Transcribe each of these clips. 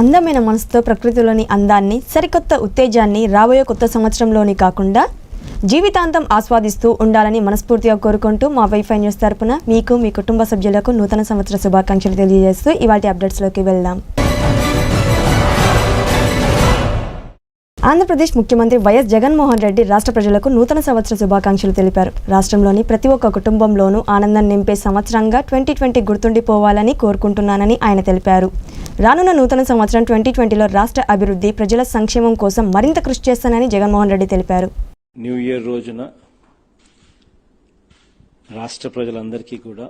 అందమైన మనసుతో ప్రకృతిలోని అందాన్ని సరికొత్త ఉత్తేజాన్ని రాబోయే కొత్త సంవత్సరంలోని కాకుండా జీవితాంతం ఆస్వాదిస్తూ ఉండాలని మనస్ఫూర్తిగా కోరుకుంటూ మా వైఫై న్యూస్ తరపున మీకు మీ కుటుంబ సభ్యులకు నూతన సంవత్సర శుభాకాంక్షలు తెలియజేస్తూ ఇవాటి అప్డేట్స్లోకి వెళ్దాం. ఆంధ్రప్రదేశ్ ముఖ్యమంత్రి వైఎస్ జగన్మోహన్ రెడ్డి రాష్ట్ర ప్రజలకు నూతన సంవత్సర శుభాకాంక్షలు తెలిపారు. రాష్ట్రంలోని ప్రతి ఒక్క కుటుంబంలోనూ ఆనందం నింపే సంవత్సరంగా ట్వంటీ ట్వంటీ గుర్తుండిపోవాలని కోరుకుంటున్నానని ఆయన తెలిపారు. రానున్న నూతన సంవత్సరం ట్వంటీ ట్వంటీలో రాష్ట్ర అభివృద్ధి ప్రజల సంక్షేమం కోసం మరింత కృషి చేస్తానని జగన్మోహన్ రెడ్డి తెలిపారు. న్యూ ఇయర్ రోజున రాష్ట్ర ప్రజలందరికీ కూడా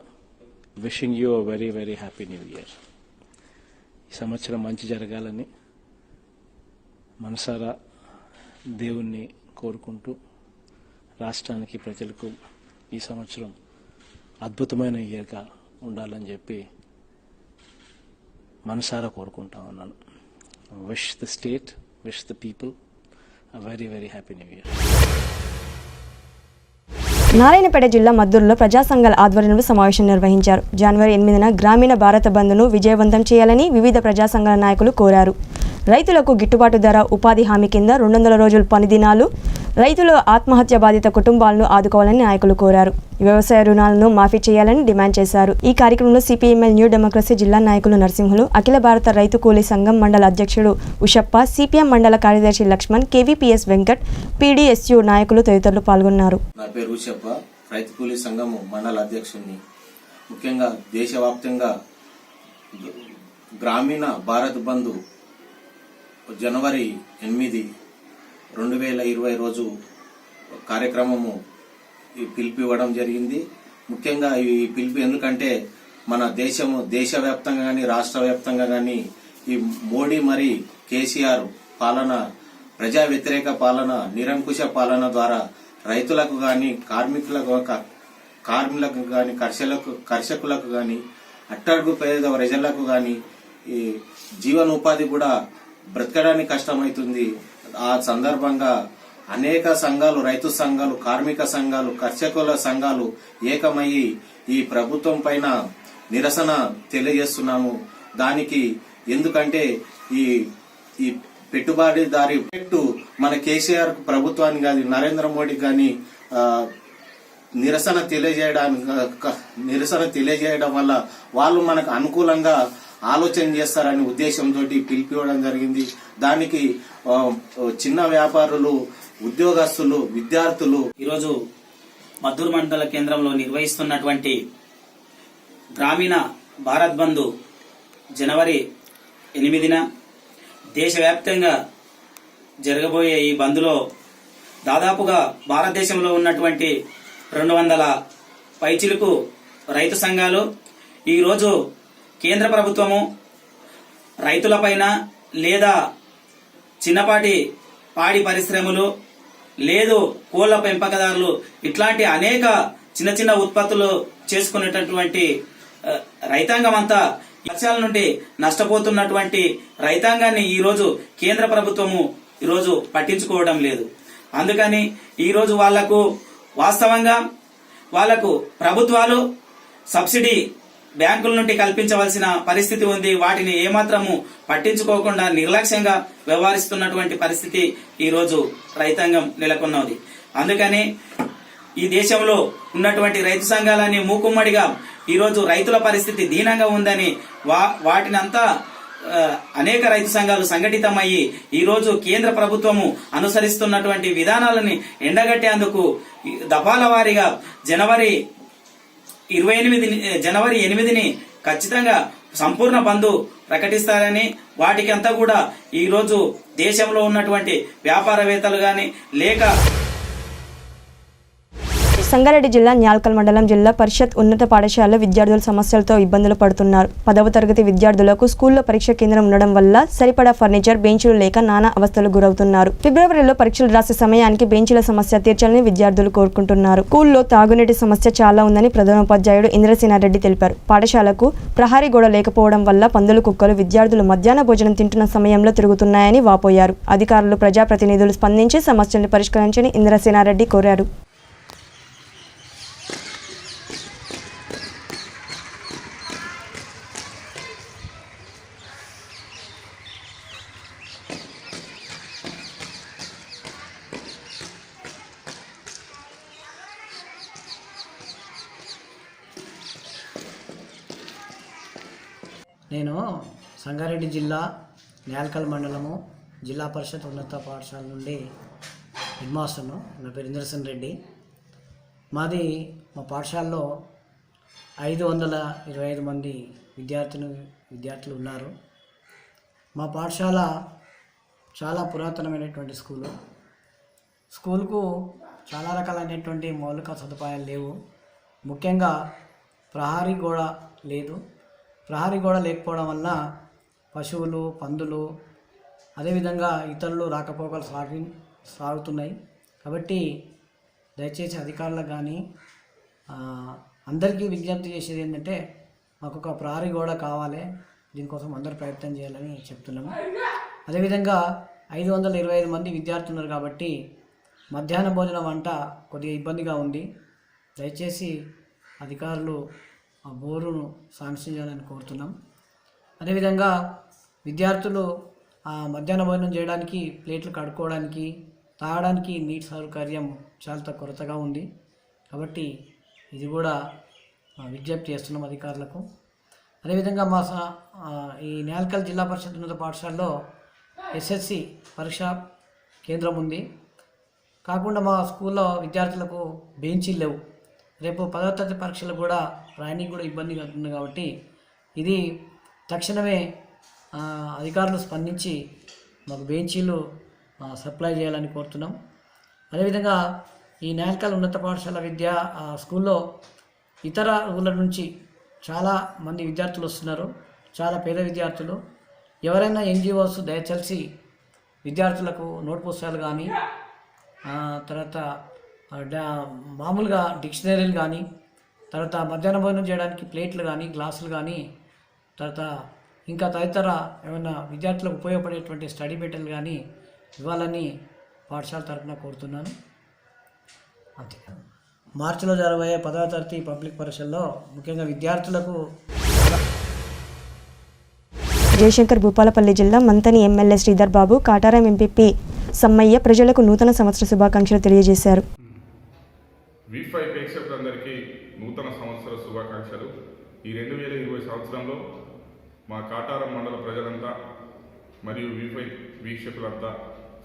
wishing you very very happy new year. ఈ సంవత్సరం మంచి జరగాలని మనసారా దేవుణ్ణి కోరుకుంటూ రాష్ట్రానికి ప్రజలకు ఈ సంవత్సరం అద్భుతమైన ఇయర్గా ఉండాలని చెప్పి మనసారా కోరుకుంటా ఉన్నాను. Wish the state wish the people very very happy new year Narayanpet జిల్లా మద్దూరులో ప్రజా సంఘాల ఆధ్వర్యంలో సమావేశం నిర్వహించారు. జనవరి ఎనిమిదిన గ్రామీణ భారత బంద్ను విజయవంతం చేయాలని వివిధ ప్రజా సంఘాల నాయకులు కోరారు. రైతులకు గిట్టుబాటు ధర ఉపాధి హామీ కింద రెండు వందల రోజుల పని దినాలు రైతుల ఆత్మహత్య బాధిత కుటుంబాలను ఆదుకోవాలని నాయకులు కోరారు. వ్యవసాయ రుణాలను మాఫీ చేయాలని డిమాండ్ చేశారు. ఈ కార్యక్రమంలో సిపిఎంఎల్ న్యూ డెమోక్రసీ జిల్లా నాయకులు నరసింహులు అఖిల భారత రైతు కూలీ సంఘం మండల అధ్యక్షుడు ఉషప్ప సిపిఎం మండల కార్యదర్శి లక్ష్మణ్ కేవీపీఎస్ వెంకట్ పీడీఎస్యు నాయకులు తదితరులు పాల్గొన్నారు. నా పేరు ఉషప్ప. రైతు కూలీ సంఘం మండల అధ్యక్షుడిని. ముఖ్యంగా దేశవ్యాప్తంగా గ్రామీణ భారత్ బంధు జనవరి ఎనిమిది రెండు వేల ఇరవై రోజు కార్యక్రమము ఈ పిలుపు ఇవ్వడం జరిగింది. ముఖ్యంగా ఈ పిలుపు ఎందుకంటే మన దేశము దేశవ్యాప్తంగా కానీ రాష్ట్ర వ్యాప్తంగా కానీ ఈ మోడీ మరి కేసీఆర్ పాలన ప్రజా వ్యతిరేక పాలన నిరంకుశ పాలన ద్వారా రైతులకు కానీ కార్మికులకు కార్మికులకు కానీ కర్షలకు కర్షకులకు కానీ అట్టడుగు పేద ప్రజలకు కానీ ఈ జీవనోపాధి కూడా బ్రతకడానికి కష్టమవుతుంది ఆ సందర్భంగా అనేక సంఘాలు రైతు సంఘాలు కార్మిక సంఘాలు కర్షకుల సంఘాలు ఏకమయ్యి ఈ ప్రభుత్వం పైన నిరసన తెలియజేస్తున్నాము. దానికి ఎందుకంటే ఈ ఈ పెట్టుబడిదారి పెట్టు మన కేసీఆర్ ప్రభుత్వానికి కానీ నరేంద్ర మోడీ కానీ నిరసన తెలియజేయడానికి నిరసన తెలియజేయడం వల్ల వాళ్ళు మనకు అనుకూలంగా ఆలోచన చేస్తారనే ఉద్దేశంతో పిలిపివ్వడం జరిగింది. దానికి చిన్న వ్యాపారులు ఉద్యోగస్తులు విద్యార్థులు ఈరోజు మద్దూరు మండల కేంద్రంలో నిర్వహిస్తున్నటువంటి గ్రామీణ భారత్ బంధు జనవరి ఎనిమిదిన దేశవ్యాప్తంగా జరగబోయే ఈ బంద్లో దాదాపుగా భారతదేశంలో ఉన్నటువంటి రెండు వందల పైచిలకు రైతు సంఘాలు ఈరోజు కేంద్ర ప్రభుత్వము రైతులపైన లేదా చిన్నపాటి పాడి పరిశ్రమలు లేదు కోళ్ళ పెంపకదారులు ఇట్లాంటి అనేక చిన్న చిన్న ఉత్పత్తులు చేసుకునేటటువంటి రైతాంగం అంతా లక్ష్యాల నుండి నష్టపోతున్నటువంటి రైతాంగాన్ని ఈరోజు కేంద్ర ప్రభుత్వము ఈరోజు పట్టించుకోవడం లేదు. అందుకని ఈరోజు వాళ్ళకు వాస్తవంగా వాళ్ళకు ప్రభుత్వాలు సబ్సిడీ బ్యాంకుల నుండి కల్పించవలసిన పరిస్థితి ఉంది. వాటిని ఏమాత్రము పట్టించుకోకుండా నిర్లక్ష్యంగా వ్యవహరిస్తున్నటువంటి పరిస్థితి ఈరోజు రైతాంగం నెలకొన్నది. అందుకని ఈ దేశంలో ఉన్నటువంటి రైతు సంఘాలన్నీ మూకుమ్మడిగా ఈరోజు రైతుల పరిస్థితి దీనంగా ఉందని వా వాటినంతా అనేక రైతు సంఘాలు సంఘటితమయ్యి ఈరోజు కేంద్ర ప్రభుత్వము అనుసరిస్తున్నటువంటి విధానాలని ఎండగట్టేందుకు దఫాల వారీగా జనవరి ఇరవై ఎనిమిది జనవరి ఎనిమిదిని ఖచ్చితంగా సంపూర్ణ బంద్ ప్రకటిస్తారని వాటికంతా కూడా ఈరోజు దేశంలో ఉన్నటువంటి వ్యాపారవేత్తలు కానీ లేక సంగారెడ్డి జిల్లా న్యాల్కల్ మండలం జిల్లా పరిషత్ ఉన్నత పాఠశాల విద్యార్థుల సమస్యలతో ఇబ్బందులు పడుతున్నారు. పదవ తరగతి విద్యార్థులకు స్కూల్లో పరీక్ష కేంద్రం ఉండడం వల్ల సరిపడా ఫర్నిచర్ బెంచులు లేక నానా అవస్థలు గురవుతున్నారు. ఫిబ్రవరిలో పరీక్షలు రాసే సమయానికి బెంచుల సమస్య తీర్చాలని విద్యార్థులు కోరుకుంటున్నారు. స్కూల్లో తాగునీటి సమస్య చాలా ఉందని ప్రధానోపాధ్యాయుడు ఇంద్రసేనారెడ్డి తెలిపారు. పాఠశాలకు ప్రహారీ గోడ లేకపోవడం వల్ల పందులు కుక్కలు విద్యార్థులు మధ్యాహ్న భోజనం తింటున్న సమయంలో తిరుగుతున్నాయని వాపోయారు. అధికారులు ప్రజాప్రతినిధులు స్పందించి సమస్యలను పరిష్కరించని ఇంద్రసేనారెడ్డి కోరారు. నేను సంగారెడ్డి జిల్లా నేల్కల్ మండలము జిల్లా పరిషత్ ఉన్నత పాఠశాల నుండి హెడ్ మాస్టర్ను నా పేరు ఇంద్రసేన్ రెడ్డి. మాది మా పాఠశాలలో ఐదు వందల ఇరవై ఐదు మంది విద్యార్థులు విద్యార్థులు ఉన్నారు. మా పాఠశాల చాలా పురాతనమైనటువంటి స్కూలు. స్కూల్కు చాలా రకాలైనటువంటి మౌలిక సదుపాయాలు లేవు. ముఖ్యంగా ప్రహారీ గోడ లేదు. ప్రహరీ గోడ లేకపోవడం వల్ల పశువులు పందులు అదేవిధంగా ఇతరులు రాకపోకలు సాగి సాగుతున్నాయి. కాబట్టి దయచేసి అధికారులకు కానీ అందరికీ విజ్ఞప్తి చేసేది ఏంటంటే మాకు ఒక ప్రహరీ గోడ కావాలి దీనికోసం అందరూ ప్రయత్నం చేయాలని చెప్తున్నాము. అదేవిధంగా ఐదు వందల ఇరవై ఐదు మంది విద్యార్థులు ఉన్నారు కాబట్టి మధ్యాహ్న భోజన వంట కొద్దిగా ఇబ్బందిగా ఉంది. దయచేసి అధికారులు ఆ బోరును శాంక్షన్ చేయాలని కోరుతున్నాం. అదేవిధంగా విద్యార్థులు ఆ మధ్యాహ్న భోజనం చేయడానికి ప్లేట్లు కడుక్కోవడానికి తాగడానికి నీటి సౌకర్యం చాలా కొరతగా ఉంది. కాబట్టి ఇది కూడా విజ్ఞప్తి చేస్తున్నాం అధికారులకు. అదేవిధంగా మా స- ఈ నేలకల్ జిల్లా పరిషత్ ఉన్నత పాఠశాలలో ఎస్ఎస్సి పరీక్ష కేంద్రం ఉంది. కాకుండా మా స్కూల్లో విద్యార్థులకు బెంచీలు లేవు. రేపు పదవ తరగతి పరీక్షలు కూడా రాయడానికి కూడా ఇబ్బందిగా కలుగుతుంది కాబట్టి ఇది తక్షణమే అధికారులు స్పందించి మాకు బెంచీలు సప్లై చేయాలని కోరుతున్నాం. అదేవిధంగా ఈ నాయకల్ ఉన్నత పాఠశాల విద్య స్కూల్లో ఇతర ఊళ్ళ నుంచి చాలా మంది విద్యార్థులు వస్తున్నారు. చాలా పేద విద్యార్థులు. ఎవరైనా ఎన్జిఓస్ దయచేసి విద్యార్థులకు నోట్ పుస్తకాలు కానీ తర్వాత మామూలుగా డిక్షనరీలు కానీ తర్వాత మధ్యాహ్న భోజనం చేయడానికి ప్లేట్లు కానీ గ్లాసులు కానీ తర్వాత ఇంకా తదితర ఏమైనా విద్యార్థులకు ఉపయోగపడేటువంటి స్టడీ మెటీరియల్ కానీ ఇవ్వాలని పాఠశాల తరఫున కోరుతున్నాను. అంతే. మార్చిలో జరగబోయే పదవ తరగతి పబ్లిక్ పరీక్షల్లో ముఖ్యంగా విద్యార్థులకు జయశంకర్ భూపాలపల్లి జిల్లా మంతని ఎమ్మెల్యే శ్రీధర్ బాబు కాటారం ఎంపీపీ సమ్మయ్య ప్రజలకు నూతన సంవత్సర శుభాకాంక్షలు తెలియజేశారు. విఫై ప్రేక్షకులందరికీ నూతన సంవత్సర శుభాకాంక్షలు. ఈ రెండు వేల ఇరవై సంవత్సరంలో మా కాటారం మండల ప్రజలంతా మరియు విఫై వీక్షకులంతా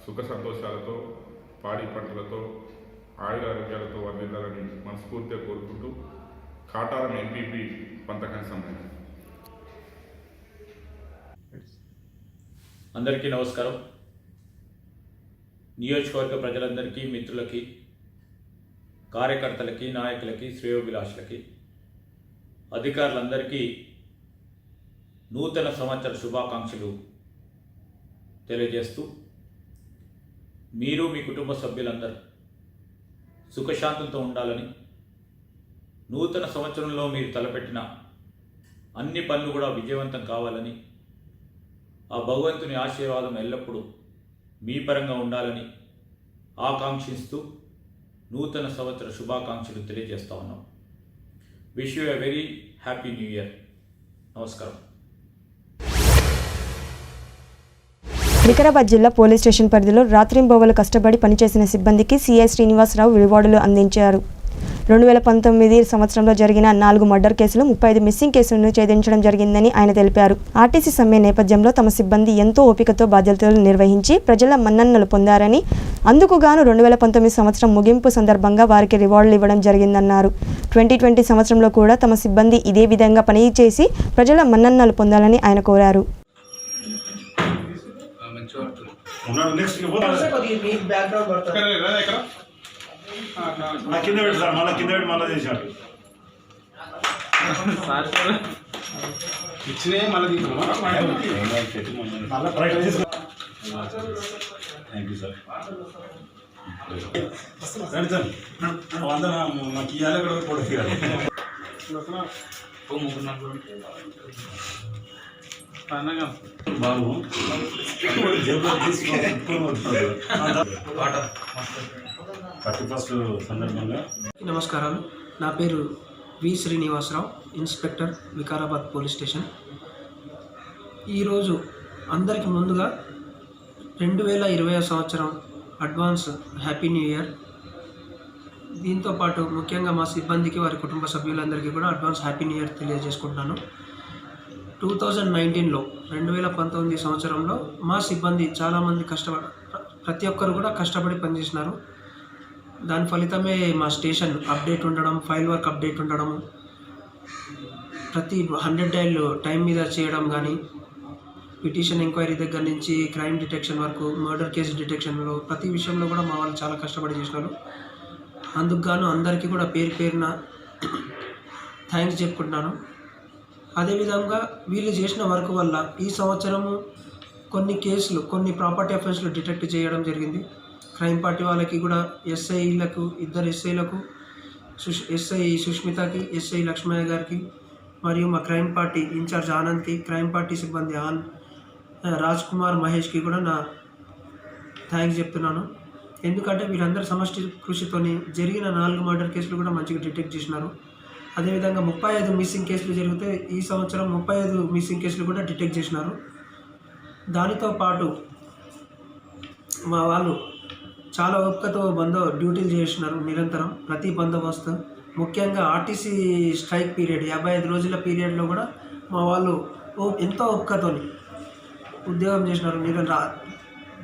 సుఖ సంతోషాలతో పాడి పంటలతో ఆయురారోగ్యాలతో వర్ధిల్లాలని మనస్ఫూర్తిగా కోరుకుంటూ కాటారం ఎంపీపీ పంతకం సమయం అందరికీ నమస్కారం. నియోజకవర్గ ప్రజలందరికీ మిత్రులకి కార్యకర్తలకి నాయకులకి శ్రేయోభిలాషులకి అధికారులందరికీ నూతన సంవత్సర శుభాకాంక్షలు తెలియజేస్తూ మీరు మీ కుటుంబ సభ్యులందరూ సుఖశాంతులతో ఉండాలని నూతన సంవత్సరంలో మీరు తలపెట్టిన అన్ని పనులు కూడా విజయవంతం కావాలని ఆ భగవంతుని ఆశీర్వాదం ఎల్లప్పుడూ మీ పరంగా ఉండాలని ఆకాంక్షిస్తూ నూతన సంవత్సర శుభాకాంక్షలు తెలియజేస్తా ఉన్నాం. Wish you a very happy new year నమస్కారం. వికారాబాద్ జిల్లా పోలీస్ స్టేషన్ పరిధిలో రాత్రింబోవలు కష్టపడి పనిచేసిన సిబ్బందికి సిఐ శ్రీనివాసరావు రివార్డులు అందించారు. రెండు వేల పంతొమ్మిది సంవత్సరంలో జరిగిన నాలుగు మర్డర్ కేసులు ముప్పై ఐదు మిస్సింగ్ కేసులను ఛేదించడం జరిగిందని ఆయన తెలిపారు. ఆర్టీసీ సమ్మె నేపథ్యంలో తమ సిబ్బంది ఎంతో ఓపికతో బాధ్యతలు నిర్వహించి ప్రజల మన్ననలు పొందారని అందుకు గాను రెండు వేల పంతొమ్మిది సంవత్సరం ముగింపు సందర్భంగా వారికి రివార్డులు ఇవ్వడం జరిగిందన్నారు. ట్వంటీ ట్వంటీ సంవత్సరంలో కూడా తమ సిబ్బంది ఇదే విధంగా పనిచేసి ప్రజల మన్ననలు పొందాలని ఆయన కోరారు. నా కింద పెట్టి సార్ మళ్ళీ కింద పెట్టి మళ్ళీ చేశాడు రైట్ తీసుకో. Thank you sir. రండి సార్ వంద మాకు ఇవ్వాలి కూడా కూడా బాబు జేబులో తీసుకొని వస్తున్నాడు. థర్టీ ఫస్ట్ సందర్భంగా. నమస్కారాలు. నా పేరు V Srinivasarao inspector Vikarabad police station. ఈరోజు అందరికీ ముందుగా రెండు వేల ఇరవై సంవత్సరం అడ్వాన్స్ హ్యాపీ న్యూ ఇయర్. దీంతో పాటు ముఖ్యంగా మా సిబ్బందికి వారి కుటుంబ సభ్యులందరికీ కూడా అడ్వాన్స్ హ్యాపీ న్యూ ఇయర్ తెలియజేసుకుంటున్నాను. టూ థౌజండ్ నైన్టీన్లో రెండు వేల పంతొమ్మిది సంవత్సరంలో మా సిబ్బంది చాలామంది కష్టపడ ప్రతి ఒక్కరు కూడా కష్టపడి పనిచేసినారు. దాని ఫలితమే మా స్టేషన్ అప్డేట్ ఉండడం ఫైల్ వర్క్ అప్డేట్ ఉండడం ప్రతి హండ్రెడ్ డైల్ టైం మీద చేయడం కానీ పిటిషన్ ఎంక్వైరీ దగ్గర నుంచి క్రైమ్ డిటెక్షన్ వరకు మర్డర్ కేసు డిటెక్షన్లో ప్రతి విషయంలో కూడా మా వాళ్ళు చాలా కష్టపడి చేసినారు. అందుకు గాను అందరికీ కూడా పేరు పేరున థ్యాంక్స్ చెప్పుకుంటున్నాను. అదేవిధంగా వీళ్ళు చేసిన వర్క్ వల్ల ఈ సంవత్సరము కొన్ని కేసులు కొన్ని ప్రాపర్టీ అఫెన్స్లు డిటెక్ట్ చేయడం జరిగింది. క్రైమ్ పార్టీ వాళ్ళకి కూడా ఎస్ఐలకు ఇద్దరు ఎస్ఐలకు సుష్ ఎస్ఐ సుష్మితకి ఎస్ఐ లక్ష్మయ్య గారికి మరియు మా క్రైమ్ పార్టీ ఇన్ఛార్జ్ ఆనంద్కి క్రైమ్ పార్టీ సిబ్బంది ఆన్ రాజ్ కుమార్ మహేష్కి కూడా నా థ్యాంక్స్ చెప్తున్నాను. ఎందుకంటే వీరందరి సమష్టి కృషితోని జరిగిన నాలుగు మర్డర్ కేసులు కూడా మంచిగా డిటెక్ట్ చేసినారు. అదేవిధంగా ముప్పై ఐదు మిస్సింగ్ కేసులు జరిగితే ఈ సంవత్సరం ముప్పై ఐదు మిస్సింగ్ కేసులు కూడా డిటెక్ట్ చేసినారు. దానితో పాటు మా వాళ్ళు చాలా ఓపికతో బందో డ్యూటీలు చేసినారు నిరంతరం ప్రతి బందోబస్తు. ముఖ్యంగా ఆర్టీసీ స్ట్రైక్ పీరియడ్ యాభై ఐదు రోజుల పీరియడ్లో కూడా మా వాళ్ళు ఎంతో ఓపికతోని ఉద్యోగం చేసినారు. నిరంతర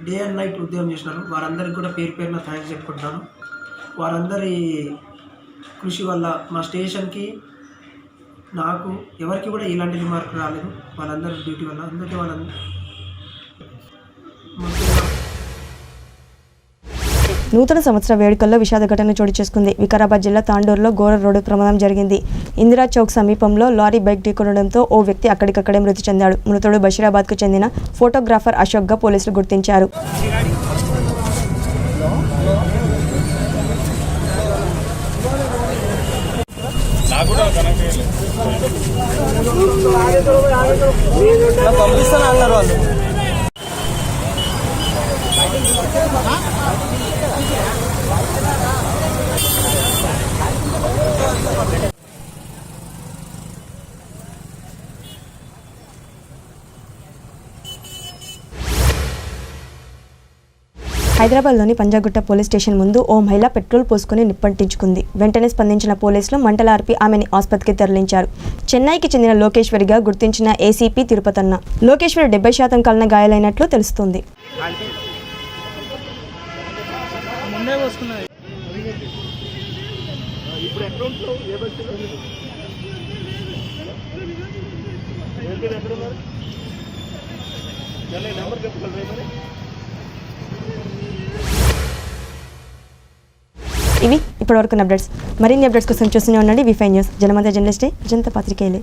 డే అండ్ నైట్ ఉద్యోగం చేసినారు. వారందరికీ కూడా పేరు పేరున థ్యాంక్స్ చెప్పుకుంటున్నాను. వారందరి కృషి వల్ల మా స్టేషన్కి నాకు ఎవరికి కూడా ఇలాంటి రిమార్క్ రాలేదు. వాళ్ళందరి డ్యూటీ వల్ల. అందుకే వాళ్ళందరూ ముఖ్యంగా నూతన సంవత్సర వేడుకల్లో విషాద ఘటన చోటు చేసుకుంది. వికారాబాద్ జిల్లా తాండూరులో ఘోర రోడ్డు ప్రమాదం జరిగింది. ఇందిరా చౌక్ సమీపంలో లారీ బైక్ ఢీకొనడంతో ఓ వ్యక్తి అక్కడికక్కడే మృతి చెందాడు. మృతుడు బషీరాబాద్కు చెందిన ఫోటోగ్రాఫర్ అశోక్గా పోలీసులు గుర్తించారు. హైదరాబాద్లోని పంజాగుట్ట పోలీస్ స్టేషన్ ముందు ఓ మహిళ పెట్రోల్ పోసుకుని నిప్పంటించుకుంది. వెంటనే స్పందించిన పోలీసులు మంటలార్పి ఆమెని ఆసుపత్రికి తరలించారు. చెన్నైకి చెందిన లోకేశ్వరిగా గుర్తించిన ఏసీపీ తిరుపతన్న. లోకేశ్వరి డెబ్బై శాతం కలన గాయాలైనట్లు తెలుస్తోంది. ఇవి ఇప్పటివరకు అప్డేట్స్. మరిన్ని అప్డేట్స్ కోసం చూస్తూనే ఉండండి. V five news. జనమత జర్నలిస్టే. జనత పాత్రికేయులే.